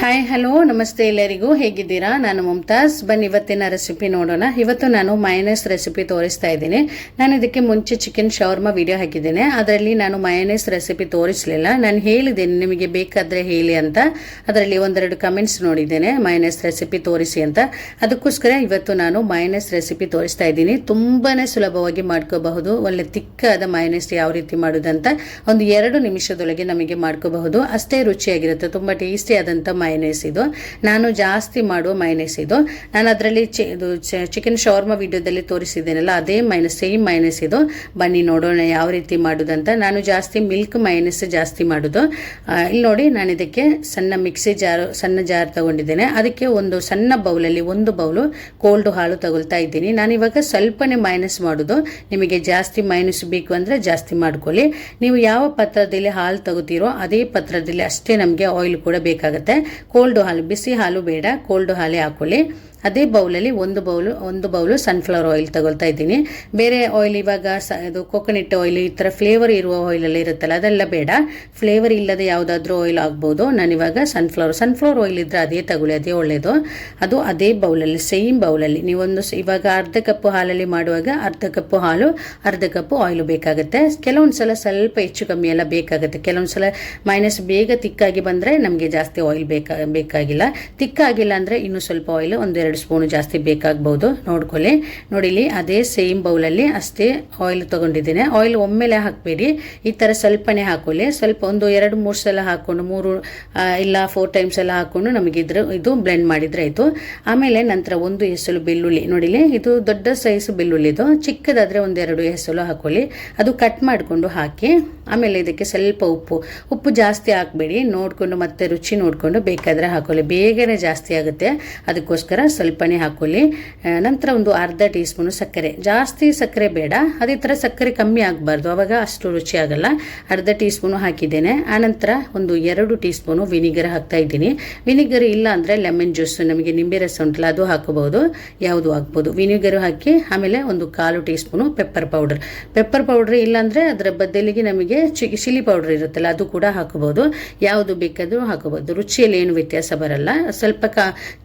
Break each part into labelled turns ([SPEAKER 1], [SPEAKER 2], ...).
[SPEAKER 1] Hi hello ನಮಸ್ತೆ ಎಲ್ಲರಿಗೂ. ಹೇಗಿದ್ದೀರಾ? ನಾನು ಮುಮ್ತಾಜ್ ಬನ್ನಿ, ಇವತ್ತಿನ ರೆಸಿಪಿ ನೋಡೋಣ. ಇವತ್ತು ನಾನು ಮಯನೇಸ್ ರೆಸಿಪಿ ತೋರಿಸ್ತಾ ಇದ್ದೀನಿ. ನಾನು ಇದಕ್ಕೆ ಮುಂಚೆ ಚಿಕನ್ ಶವರ್ಮ ವಿಡಿಯೋ ಹಾಕಿದ್ದೇನೆ. ಅದರಲ್ಲಿ ನಾನು ಮಯನೇಸ್ ರೆಸಿಪಿ ತೋರಿಸಲಿಲ್ಲ. ನಾನು ಹೇಳಿದ್ದೇನೆ, ನಿಮಗೆ ಬೇಕಾದರೆ ಹೇಳಿ ಅಂತ. ಅದರಲ್ಲಿ ಒಂದೆರಡು ಕಮೆಂಟ್ಸ್ ನೋಡಿದ್ದೇನೆ ಮಯನೇಸ್ ರೆಸಿಪಿ ತೋರಿಸಿ ಅಂತ. ಅದಕ್ಕೋಸ್ಕರ ಇವತ್ತು ನಾನು ಮಯನೇಸ್ ರೆಸಿಪಿ ತೋರಿಸ್ತಾ ಇದ್ದೀನಿ. ತುಂಬಾ ಸುಲಭವಾಗಿ ಮಾಡ್ಕೋಬಹುದು. ಒಳ್ಳೆ ತಿಕ್ಕಾದ ಮಯನೇಸ್ ಯಾವ ರೀತಿ ಮಾಡೋದಂತ ಒಂದು ಎರಡು ನಿಮಿಷದೊಳಗೆ ನಮಗೆ ಮಾಡ್ಕೋಬಹುದು. ಅಷ್ಟೇ ರುಚಿಯಾಗಿರುತ್ತೆ, ತುಂಬ ಟೇಸ್ಟಿ ಆದಂಥ ಮೈನೇಸ್ ಇದು. ನಾನು ಜಾಸ್ತಿ ಮಾಡುವ ಮೈನೇಸ್ ಇದು. ನಾನು ಅದರಲ್ಲಿ ಚಿಕನ್ ಶವರ್ಮ ವಿಡಿಯೋದಲ್ಲಿ ತೋರಿಸಿದ್ದೇನಲ್ಲ, ಅದೇ ಮೈನಸ್ ಸೇಮ್ ಮೈನಸ್ ಇದು. ಬನ್ನಿ ನೋಡೋಣ ಯಾವ ರೀತಿ ಮಾಡೋದಂತ. ನಾನು ಜಾಸ್ತಿ ಮಿಲ್ಕ್ ಮೈನಸ್ ಜಾಸ್ತಿ ಮಾಡೋದು. ಇಲ್ಲಿ ನೋಡಿ ನಾನು ಇದಕ್ಕೆ ಸಣ್ಣ ಮಿಕ್ಸಿ ಜಾರು, ಸಣ್ಣ ಜಾರ್ ತಗೊಂಡಿದ್ದೇನೆ. ಅದಕ್ಕೆ ಒಂದು ಸಣ್ಣ ಬೌಲಲ್ಲಿ ಒಂದು ಬೌಲು ಕೋಲ್ಡ್ ಹಾಲು ತಗೊಳ್ತಾ ಇದ್ದೀನಿ. ನಾನು ಇವಾಗ ಸ್ವಲ್ಪನೇ ಮೈನಸ್ ಮಾಡೋದು. ನಿಮಗೆ ಜಾಸ್ತಿ ಮೈನಸ್ ಬೇಕು ಅಂದರೆ ಜಾಸ್ತಿ ಮಾಡ್ಕೊಳ್ಳಿ. ನೀವು ಯಾವ ಪತ್ರದಲ್ಲಿ ಹಾಲು ತಗೋತೀರೋ ಅದೇ ಪತ್ರದಲ್ಲಿ ಅಷ್ಟೇ ನಮಗೆ ಆಯಿಲ್ ಕೂಡ ಬೇಕಾಗುತ್ತೆ. ಕೋಲ್ಡ್ ಹಾಲು ಬಿಸಿ ಹಾಲು ಬೇಡ ಕೋಲ್ಡ್ ಹಾಲೇ ಹಾಕೊಳ್ಳಿ. ಅದೇ ಬೌಲಲ್ಲಿ ಒಂದು ಬೌಲು ಒಂದು ಬೌಲು ಸನ್ಫ್ಲವರ್ ಆಯಿಲ್ ತಗೊಳ್ತಾ ಇದ್ದೀನಿ. ಬೇರೆ ಆಯಿಲ್ ಇವಾಗ ಸ, ಇದು ಕೊಕೊನೆಟ್ ಆಯಿಲ್ ಈ ಥರ ಫ್ಲೇವರ್ ಇರುವ ಆಯಿಲಲ್ಲಿ ಇರುತ್ತಲ್ಲ, ಅದೆಲ್ಲ ಬೇಡ. ಫ್ಲೇವರ್ ಇಲ್ಲದೆ ಯಾವುದಾದ್ರೂ ಆಯಿಲ್ ಆಗ್ಬೋದು. ನಾನಿವಾಗ ಸನ್ಫ್ಲವರ್ ಸನ್ಫ್ಲವರ್ ಆಯಿಲ್ ಇದ್ದರೆ ಅದೇ ತಗೊಳ್ಳಿ, ಅದೇ ಒಳ್ಳೆಯದು ಅದು ಅದೇ ಬೌಲಲ್ಲಿ ಸೇಮ್ ಬೌಲಲ್ಲಿ. ನೀವೊಂದು ಇವಾಗ ಅರ್ಧ ಕಪ್ಪು ಹಾಲಲ್ಲಿ ಮಾಡುವಾಗ ಅರ್ಧ ಕಪ್ಪು ಹಾಲು, ಅರ್ಧ ಕಪ್ಪು ಆಯಿಲು ಬೇಕಾಗುತ್ತೆ. ಕೆಲವೊಂದು ಸಲ ಸ್ವಲ್ಪ ಹೆಚ್ಚು ಕಮ್ಮಿ ಎಲ್ಲ ಬೇಕಾಗುತ್ತೆ. ಕೆಲವೊಂದು ಸಲ ಮೈನಸ್ ಬೇಗ ತಿಕ್ಕಾಗಿ ಬಂದರೆ ನಮಗೆ ಜಾಸ್ತಿ ಆಯಿಲ್ ಬೇಕಾ, ಬೇಕಾಗಿಲ್ಲ. ತಿಕ್ಕಾಗಿಲ್ಲ ಅಂದರೆ ಇನ್ನೂ ಸ್ವಲ್ಪ ಆಯಿಲ್ ಒಂದೆರಡು ಸ್ಪೂನು ಜಾಸ್ತಿ ಬೇಕಾಗ್ಬೋದು. ನೋಡ್ಕೊಳ್ಳಿ. ನೋಡಿ, ಇಲ್ಲಿ ಅದೇ ಸೇಮ್ ಬೌಲಲ್ಲಿ ಅಷ್ಟೇ ಆಯಿಲ್ ತೊಗೊಂಡಿದ್ದೀನಿ. ಆಯಿಲ್ ಒಮ್ಮೆಲೆ ಹಾಕಬೇಡಿ. ಈ ಥರ ಸ್ವಲ್ಪನೇ ಹಾಕೊಳ್ಳಿ. ಸ್ವಲ್ಪ ಒಂದು ಎರಡು, ಮೂರು ಸಲ ಹಾಕ್ಕೊಂಡು, ಮೂರು ಇಲ್ಲ ಫೋರ್ ಟೈಮ್ಸ್ ಎಲ್ಲ ಹಾಕ್ಕೊಂಡು ನಮಗೆ ಇದ್ರ ಇದು ಬ್ಲೆಂಡ್ ಮಾಡಿದರೆ ಆಯಿತು. ಆಮೇಲೆ ನಂತರ ಒಂದು ಹೆಸಲು ಬೆಳ್ಳುಳ್ಳಿ. ನೋಡಿಲಿ ಇದು ದೊಡ್ಡ ಸೈಜ್ ಬೆಳ್ಳುಳ್ಳಿ ಇದು. ಚಿಕ್ಕದಾದರೆ ಒಂದೆರಡು ಹೆಸಲು ಹಾಕೊಳ್ಳಿ. ಅದು ಕಟ್ ಮಾಡಿಕೊಂಡು ಹಾಕಿ, ಆಮೇಲೆ ಇದಕ್ಕೆ ಸ್ವಲ್ಪ ಉಪ್ಪು. ಉಪ್ಪು ಜಾಸ್ತಿ ಹಾಕಬೇಡಿ. ನೋಡಿಕೊಂಡು ಮತ್ತೆ ರುಚಿ ನೋಡಿಕೊಂಡು ಬೇಕಾದರೆ ಹಾಕೊಳ್ಳಿ. ಬೇಗನೆ ಜಾಸ್ತಿ ಆಗುತ್ತೆ. ಅದಕ್ಕೋಸ್ಕರ ಸ್ವಲ್ಪನೇ ಹಾಕೊಳ್ಳಿ. ನಂತರ ಒಂದು ಅರ್ಧ ಟೀ ಸ್ಪೂನು ಸಕ್ಕರೆ. ಜಾಸ್ತಿ ಸಕ್ಕರೆ ಬೇಡ. ಅದೇ ಥರ ಸಕ್ಕರೆ ಕಮ್ಮಿ ಆಗಬಾರ್ದು. ಅವಾಗ ಅಷ್ಟು ರುಚಿ ಆಗಲ್ಲ. ಅರ್ಧ ಟೀ ಸ್ಪೂನು ಹಾಕಿದ್ದೇನೆ ಆನಂತರ ಒಂದು ಎರಡು ಟೀ ಸ್ಪೂನು ವಿನಿಗರ್ ಹಾಕ್ತಾ ಇದ್ದೀನಿ. ವಿನಿಗರ್ ಇಲ್ಲ ಅಂದರೆ ಲೆಮನ್ ಜ್ಯೂಸ್ ನಮಗೆ ನಿಂಬೆ ರಸ ಉಂಟಲ್ಲ, ಅದು ಹಾಕಬಹುದು. ಯಾವುದು ಹಾಕ್ಬೋದು? ವಿನಿಗರ್ ಹಾಕಿ, ಆಮೇಲೆ ಒಂದು ಕಾಲು teaspoon pepper powder. Pepper powder ಇಲ್ಲಾಂದರೆ ಅದರ ಬದಲಿಗೆ ನಮಗೆ ಚಿ ಚಿಲ್ಲಿ ಪೌಡರ್ ಇರುತ್ತಲ್ಲ, ಅದು ಕೂಡ ಹಾಕಬಹುದು. ಯಾವುದು ಬೇಕಾದರೂ ಹಾಕಬಹುದು. ರುಚಿಯಲ್ಲಿ ಏನು ವ್ಯತ್ಯಾಸ ಬರಲ್ಲ. ಸ್ವಲ್ಪ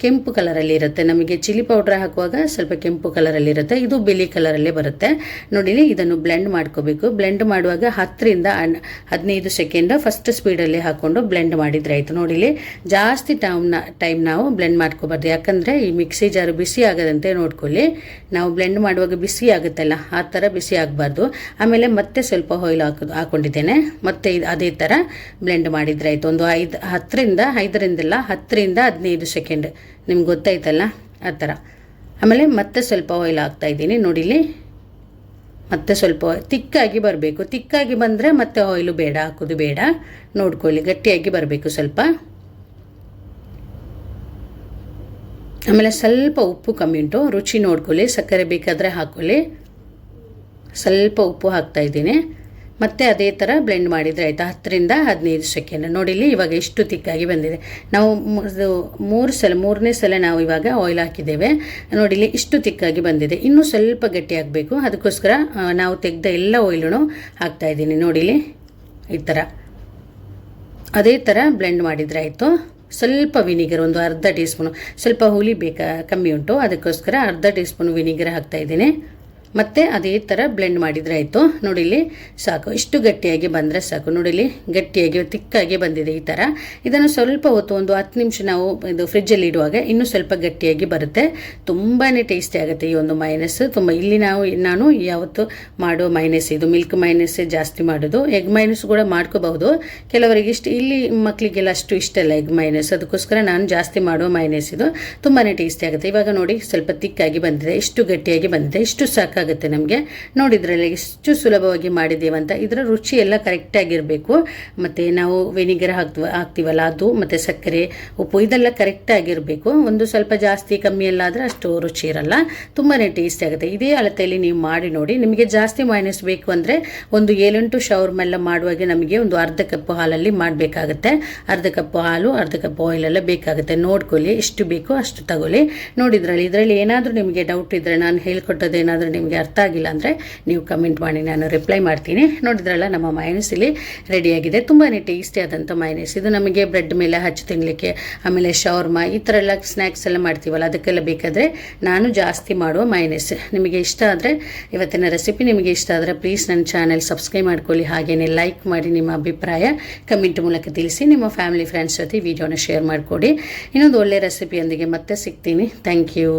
[SPEAKER 1] ಕೆಂಪು ಕಲರಲ್ಲಿ ಇರುತ್ತೆ. ನಮಗೆ ಚಿಲ್ಲಿ ಪೌಡರ್ ಹಾಕುವಾಗ ಸ್ವಲ್ಪ ಕೆಂಪು ಕಲರಲ್ಲಿರುತ್ತೆ ಇದು ಬಿಳಿ ಕಲರಲ್ಲೇ ಬರುತ್ತೆ. ನೋಡಿ ಇದನ್ನು ಬ್ಲೆಂಡ್ ಮಾಡ್ಕೋಬೇಕು. ಬ್ಲೆಂಡ್ ಮಾಡುವಾಗ ಹತ್ತರಿಂದ ಹದಿನೈದು ಸೆಕೆಂಡ್ ಫಸ್ಟ್ ಸ್ಪೀಡಲ್ಲಿ ಹಾಕೊಂಡು ಬ್ಲೆಂಡ್ ಮಾಡಿದ್ರೆ ಆಯಿತು. ನೋಡಿಲಿ, ಜಾಸ್ತಿ ಟೈಮ್ನ ಟೈಮ್ ನಾವು ಬ್ಲೆಂಡ್ ಮಾಡ್ಕೋಬಾರ್ದು. ಯಾಕಂದರೆ ಈ ಮಿಕ್ಸಿ ಜಾರು ಬಿಸಿ ಆಗದಂತೆ ನೋಡ್ಕೊಳ್ಳಿ. ನಾವು ಬ್ಲೆಂಡ್ ಮಾಡುವಾಗ ಬಿಸಿ ಆಗುತ್ತಲ್ಲ, ಆ ಥರ ಬಿಸಿ ಆಗಬಾರ್ದು. ಆಮೇಲೆ ಮತ್ತೆ ಸ್ವಲ್ಪ ಹೊಯ್ಲ್ ಹಾಕೋದು ಹಾಕೊಂಡಿದ್ದೇನೆ. ಮತ್ತೆ ಅದೇ ಥರ ಬ್ಲೆಂಡ್ ಮಾಡಿದ್ರೆ ಆಯಿತು. ಒಂದು ಐದು ಹತ್ತರಿಂದ ಐದರಿಂದಲ್ಲ ಹತ್ತರಿಂದ ಹದಿನೈದು ಸೆಕೆಂಡ್ ನಿಮ್ಗೆ ಗೊತ್ತಾಯ್ತಲ್ಲ? ಆ ಥರ. ಆಮೇಲೆ ಮತ್ತೆ ಸ್ವಲ್ಪ ಆಯಿಲ್ ಹಾಕ್ತಾ ಇದ್ದೀನಿ. ನೋಡಿಲಿ ಮತ್ತೆ ಸ್ವಲ್ಪ ತಿಕ್ಕಾಗಿ ಬರಬೇಕು. ತಿಕ್ಕಾಗಿ ಬಂದರೆ ಮತ್ತೆ ಆಯಿಲು ಬೇಡ, ಹಾಕೋದು ಬೇಡ. ನೋಡ್ಕೊಳ್ಳಿ, ಗಟ್ಟಿಯಾಗಿ ಬರಬೇಕು ಸ್ವಲ್ಪ. ಆಮೇಲೆ ಸ್ವಲ್ಪ ಉಪ್ಪು ಕಮ್ಮಿ ಉಂಟು. ರುಚಿ ನೋಡ್ಕೊಳ್ಳಿ, ಸಕ್ಕರೆ ಬೇಕಾದರೆ ಹಾಕೊಳ್ಳಿ. ಸ್ವಲ್ಪ ಉಪ್ಪು ಹಾಕ್ತಾ ಇದ್ದೀನಿ. ಮತ್ತೆ ಅದೇ ಥರ ಬ್ಲೆಂಡ್ ಮಾಡಿದರೆ ಆಯಿತು? ಹತ್ತರಿಂದ ಹದಿನೈದು ಸೆಕೆಂಡ್. ನೋಡಿಲಿ ಇವಾಗ ಎಷ್ಟು ತಿಕ್ಕಾಗಿ ಬಂದಿದೆ. ನಾವು ಮೂರು ಸಲ, ಮೂರನೇ ಸಲ ನಾವು ಇವಾಗ ಆಯಿಲ್ ಹಾಕಿದ್ದೇವೆ. ನೋಡಿಲಿ ಇಷ್ಟು ತಿಕ್ಕಾಗಿ ಬಂದಿದೆ. ಇನ್ನೂ ಸ್ವಲ್ಪ ಗಟ್ಟಿ ಆಗಬೇಕು. ಅದಕ್ಕೋಸ್ಕರ ನಾವು ತೆಗೆದ ಎಲ್ಲ ಆಯಿಲನ್ನು ಹಾಕ್ತಾ ಇದ್ದೀನಿ. ನೋಡಿಲಿ ಈ ಥರ ಅದೇ ಥರ ಬ್ಲೆಂಡ್ ಮಾಡಿದರೆ ಆಯಿತು. ಸ್ವಲ್ಪ ವಿನಿಗರ್ ಒಂದು ಅರ್ಧ ಟೀ ಸ್ಪೂನು ಸ್ವಲ್ಪ ಹುಳಿ ಬೇಕಾ, ಕಮ್ಮಿ ಉಂಟು. ಅದಕ್ಕೋಸ್ಕರ ಅರ್ಧ ಟೀ ಸ್ಪೂನ್ ವಿನಿಗರ್ ಹಾಕ್ತಾ ಇದ್ದೀನಿ. ಮತ್ತೆ ಅದೇ ಥರ ಬ್ಲೆಂಡ್ ಮಾಡಿದರೆ ಆಯಿತು. ನೋಡಿಲಿ ಸಾಕು. ಇಷ್ಟು ಗಟ್ಟಿಯಾಗಿ ಬಂದರೆ ಸಾಕು. ನೋಡಿಲಿ ಗಟ್ಟಿಯಾಗಿ ತಿಕ್ಕಾಗಿ ಬಂದಿದೆ ಈ ಥರ ಇದನ್ನು ಸ್ವಲ್ಪ ಹೊತ್ತು ಒಂದು ಹತ್ತು ನಿಮಿಷ ನಾವು ಇದು ಫ್ರಿಜ್ಜಲ್ಲಿ ಇಡುವಾಗ ಇನ್ನೂ ಸ್ವಲ್ಪ ಗಟ್ಟಿಯಾಗಿ ಬರುತ್ತೆ. ತುಂಬಾ ಟೇಸ್ಟಿ ಆಗುತ್ತೆ ಈ ಒಂದು ಮೈನಸ್ ತುಂಬ ಇಲ್ಲಿ ನಾವು, ನಾನು ಯಾವತ್ತು ಮಾಡೋ ಮೈನಸ್ ಇದು. ಮಿಲ್ಕ್ ಮೈನಸ್ ಜಾಸ್ತಿ ಮಾಡೋದು. ಎಗ್ ಮೈನಸ್ ಕೂಡ ಮಾಡ್ಕೋಬಹುದು. ಕೆಲವರಿಗೆ ಇಷ್ಟ, ಇಲ್ಲಿ ಮಕ್ಕಳಿಗೆಲ್ಲ ಅಷ್ಟು ಇಷ್ಟ ಇಲ್ಲ ಎಗ್ ಮೈನಸ್ ಅದಕ್ಕೋಸ್ಕರ ನಾನು ಜಾಸ್ತಿ ಮಾಡೋ ಮೈನಸ್ ಇದು. ತುಂಬಾ ಟೇಸ್ಟಿ ಆಗುತ್ತೆ. ಇವಾಗ ನೋಡಿ ಸ್ವಲ್ಪ ತಿಕ್ಕಾಗಿ ಬಂದಿದೆ. ಇಷ್ಟು ಗಟ್ಟಿಯಾಗಿ ಬಂದಿದೆ. ಇಷ್ಟು ಸಾಕಾಗುತ್ತೆ ನಮಗೆ. ನೋಡಿದ್ರಲ್ಲಿ ಎಷ್ಟು ಸುಲಭವಾಗಿ ಮಾಡಿದ್ದೇವಂತ ಇದರ ರುಚಿ ಎಲ್ಲ ಕರೆಕ್ಟಾಗಿರಬೇಕು ಮತ್ತು ನಾವು ವೆನಿಗರ್ ಹಾಕ್ತೀವ ಹಾಕ್ತೀವಲ್ಲ ಅದು, ಮತ್ತು ಸಕ್ಕರೆ, ಉಪ್ಪು, ಇದೆಲ್ಲ ಕರೆಕ್ಟಾಗಿರಬೇಕು ಒಂದು ಸ್ವಲ್ಪ ಜಾಸ್ತಿ ಕಮ್ಮಿ ಎಲ್ಲ ಆದರೆ ಅಷ್ಟು ರುಚಿ ಇರಲ್ಲ. ತುಂಬಾ ಟೇಸ್ಟಿ ಆಗುತ್ತೆ. ಇದೇ ಅಳತೆಯಲ್ಲಿ ನೀವು ಮಾಡಿ ನೋಡಿ. ನಿಮಗೆ ಜಾಸ್ತಿ ಮೈನಸ್ ಬೇಕು ಅಂದರೆ ಒಂದು ಏಳೆಂಟು ಶವರ್ಮೆಲ್ಲ ಮಾಡುವಾಗ ನಮಗೆ ಒಂದು ಅರ್ಧ ಕಪ್ ಹಾಲಲ್ಲಿ ಮಾಡಬೇಕಾಗುತ್ತೆ. ಅರ್ಧ ಕಪ್ ಹಾಲು, ಅರ್ಧ ಕಪ್ ಆಯಿಲ್ ಎಲ್ಲ ಬೇಕಾಗುತ್ತೆ. ನೋಡ್ಕೊಳ್ಳಿ, ಎಷ್ಟು ಬೇಕೋ ಅಷ್ಟು ತಗೊಳ್ಳಿ. ನೋಡಿದ್ರಲ್ಲಿ ಇದರಲ್ಲಿ ಏನಾದರೂ ನಿಮಗೆ ಡೌಟ್ ಇದ್ದರೆ ನಾನು ಹೇಳ್ಕೊಟ್ಟದ್ದು ಏನಾದರೂ ನಿಮಗೆ ನಿಮಗೆ ಅರ್ಥ ಆಗಿಲ್ಲ ಅಂದರೆ ನೀವು ಕಮೆಂಟ್ ಮಾಡಿ, ನಾನು ರಿಪ್ಲೈ ಮಾಡ್ತೀನಿ. ನೋಡಿದ್ರಲ್ಲ, ನಮ್ಮ ಮೈನಸ್ ಇಲ್ಲಿ ರೆಡಿಯಾಗಿದೆ ತುಂಬಾ ಟೇಸ್ಟಿ ಆದಂಥ ಮೈನಸ್ ಇದು ನಮಗೆ ಬ್ರೆಡ್ ಮೇಲೆ ಹಚ್ಚಿ ತಿನ್ನಲಿಕ್ಕೆ ಆಮೇಲೆ ಶವರ್ಮ ಈ ಥರ ಎಲ್ಲ ಸ್ನ್ಯಾಕ್ಸ್ ಎಲ್ಲ ಮಾಡ್ತೀವಲ್ಲ, ಅದಕ್ಕೆಲ್ಲ ಬೇಕಾದರೆ ನಾನು ಜಾಸ್ತಿ ಮಾಡುವ ಮೈನಸ್ ನಿಮಗೆ ಇಷ್ಟ ಆದರೆ, ಇವತ್ತಿನ ರೆಸಿಪಿ ನಿಮಗೆ ಇಷ್ಟ ಆದರೆ ಪ್ಲೀಸ್ ನನ್ನ ಚಾನೆಲ್ ಸಬ್ಸ್ಕ್ರೈಬ್ ಮಾಡ್ಕೊಳ್ಳಿ. ಹಾಗೆಯೇ ಲೈಕ್ ಮಾಡಿ ನಿಮ್ಮ ಅಭಿಪ್ರಾಯ ಕಮೆಂಟ್ ಮೂಲಕ ತಿಳಿಸಿ, ನಿಮ್ಮ ಫ್ಯಾಮಿಲಿ ಫ್ರೆಂಡ್ಸ್ ಜೊತೆ ವಿಡಿಯೋನ ಶೇರ್ ಮಾಡಿಕೊಡಿ. ಇನ್ನೊಂದು ಒಳ್ಳೆಯ ರೆಸಿಪಿಯೊಂದಿಗೆ ಮತ್ತೆ ಸಿಗ್ತೀನಿ. Thank you